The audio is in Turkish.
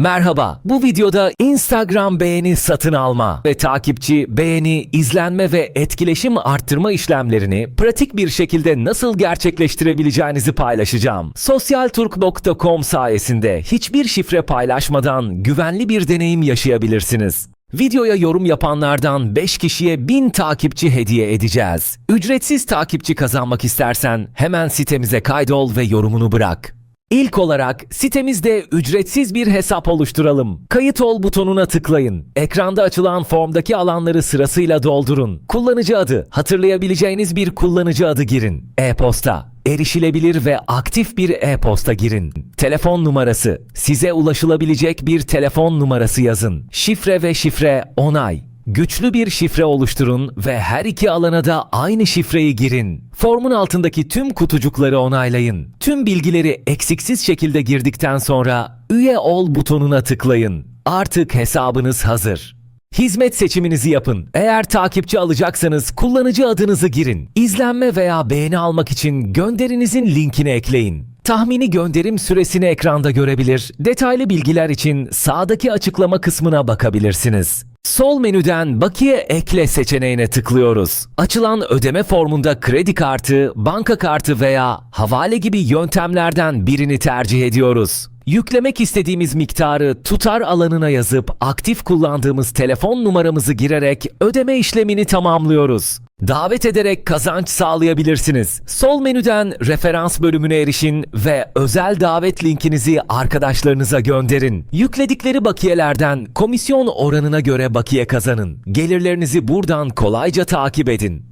Merhaba, bu videoda Instagram beğeni satın alma ve takipçi, beğeni, izlenme ve etkileşim arttırma işlemlerini pratik bir şekilde nasıl gerçekleştirebileceğinizi paylaşacağım. Sosyalturk.com sayesinde hiçbir şifre paylaşmadan güvenli bir deneyim yaşayabilirsiniz. Videoya yorum yapanlardan 5 kişiye 1000 takipçi hediye edeceğiz. Ücretsiz takipçi kazanmak istersen hemen sitemize kaydol ve yorumunu bırak. İlk olarak sitemizde ücretsiz bir hesap oluşturalım. Kayıt ol butonuna tıklayın. Ekranda açılan formdaki alanları sırasıyla doldurun. Kullanıcı adı, hatırlayabileceğiniz bir kullanıcı adı girin. E-posta, erişilebilir ve aktif bir e-posta girin. Telefon numarası, size ulaşılabilecek bir telefon numarası yazın. Şifre ve şifre onay. Güçlü bir şifre oluşturun ve her iki alana da aynı şifreyi girin. Formun altındaki tüm kutucukları onaylayın. Tüm bilgileri eksiksiz şekilde girdikten sonra üye ol butonuna tıklayın. Artık hesabınız hazır. Hizmet seçiminizi yapın. Eğer takipçi alacaksanız kullanıcı adınızı girin. İzlenme veya beğeni almak için gönderinizin linkini ekleyin. Tahmini gönderim süresini ekranda görebilir. Detaylı bilgiler için sağdaki açıklama kısmına bakabilirsiniz. Sol menüden bakiye ekle seçeneğine tıklıyoruz. Açılan ödeme formunda kredi kartı, banka kartı veya havale gibi yöntemlerden birini tercih ediyoruz. Yüklemek istediğimiz miktarı tutar alanına yazıp aktif kullandığımız telefon numaramızı girerek ödeme işlemini tamamlıyoruz. Davet ederek kazanç sağlayabilirsiniz. Sol menüden referans bölümüne erişin ve özel davet linkinizi arkadaşlarınıza gönderin. Yükledikleri bakiyelerden komisyon oranına göre bakiye kazanın. Gelirlerinizi buradan kolayca takip edin.